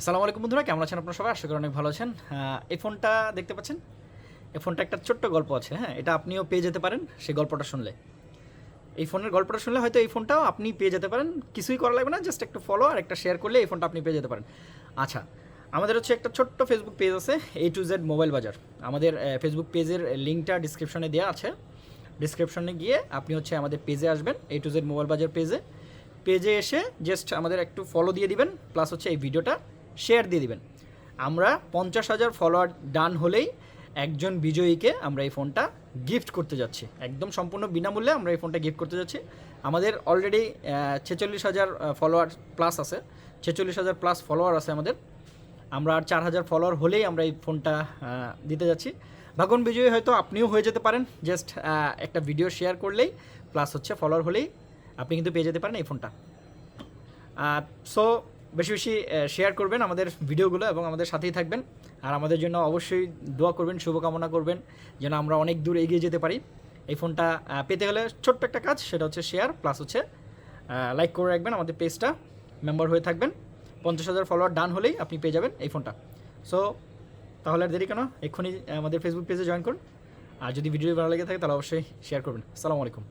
আসসালামু আলাইকুম বন্ধুরা, কেমন আছেন আপনারা সবাই? আশা করি অনেক ভালো আছেন। এই ফোনটা দেখতে পাচ্ছেন? এই ফোনটা একটা ছোট্ট গল্প আছে হ্যাঁ? এটা আপনিও পেয়ে যেতে পারেন সেই গল্পটা শুনলে। এই ফোনের গল্পটা শুনলে হয়তো এই ফোনটাও আপনি পেয়ে যেতে পারেন। কিছুই করা লাগবে না জাস্ট একটু ফলো আর একটা শেয়ার করলে এই ফোনটা আপনি পেয়ে যেতে পারেন। আচ্ছা আমাদের হচ্ছে একটা ছোট্ট ফেসবুক পেজ আছে এ টু জেড মোবাইল বাজার আমাদের ফেসবুক পেজের লিঙ্কটা ডিসক্রিপশনে দেওয়া আছে। ডিসক্রিপশনে গিয়ে আপনি হচ্ছে আমাদের পেজে আসবেন এ টু জেড মোবাইল বাজার পেজে পেজে এসে জাস্ট আমাদের একটু ফলো দিয়ে দিবেন প্লাস হচ্ছে এই ভিডিওটা শেয়ার দিয়ে দিবেন। আমরা পঞ্চাশ হাজার ফলোয়ার ডান হলেই একজন বিজয়ীকে আমরা এই ফোনটা গিফট করতে যাচ্ছি। একদম সম্পূর্ণ বিনামূল্যে আমরা এই ফোনটা গিফট করতে যাচ্ছি। আমাদের অলরেডি ছেচল্লিশ হাজার ফলোয়ার প্লাস আছে। ছেচল্লিশ হাজার প্লাস ফলোয়ার আছে আমাদের। আমরা আর চার হাজার ফলোয়ার হলেই আমরা এই ফোনটা দিতে যাচ্ছি। ভাগন বিজয়ী হয়তো আপনিও হয়ে যেতে পারেন। জাস্ট একটা ভিডিও শেয়ার করলেই প্লাস হচ্ছে ফলোয়ার হলেই আপনি কিন্তু পেয়ে যেতে পারেন এই ফোনটা সো বেশি বেশি শেয়ার করবেন আমাদের ভিডিওগুলো এবং আমাদের সাথেই থাকবেন। আর আমাদের জন্য অবশ্যই দোয়া করবেন, শুভকামনা করবেন, যেন আমরা অনেক দূর এগিয়ে যেতে পারি। এই ফোনটা পেতে হলে ছোট্ট একটা কাজ, সেটা হচ্ছে শেয়ার প্লাস হচ্ছে লাইক করে রাখবেন আমাদের পেজটা মেম্বার হয়ে থাকবেন। পঞ্চাশ হাজার ফলোয়ার ডান হলেই আপনি পেয়ে যাবেন এই ফোনটা। সো তাহলে আর দেরি কেন? এক্ষুনি আমাদের ফেসবুক পেজে জয়েন করুন। আর যদি ভিডিও ভালো লেগে থাকে তাহলে অবশ্যই শেয়ার করবেন। আসসালামু আলাইকুম।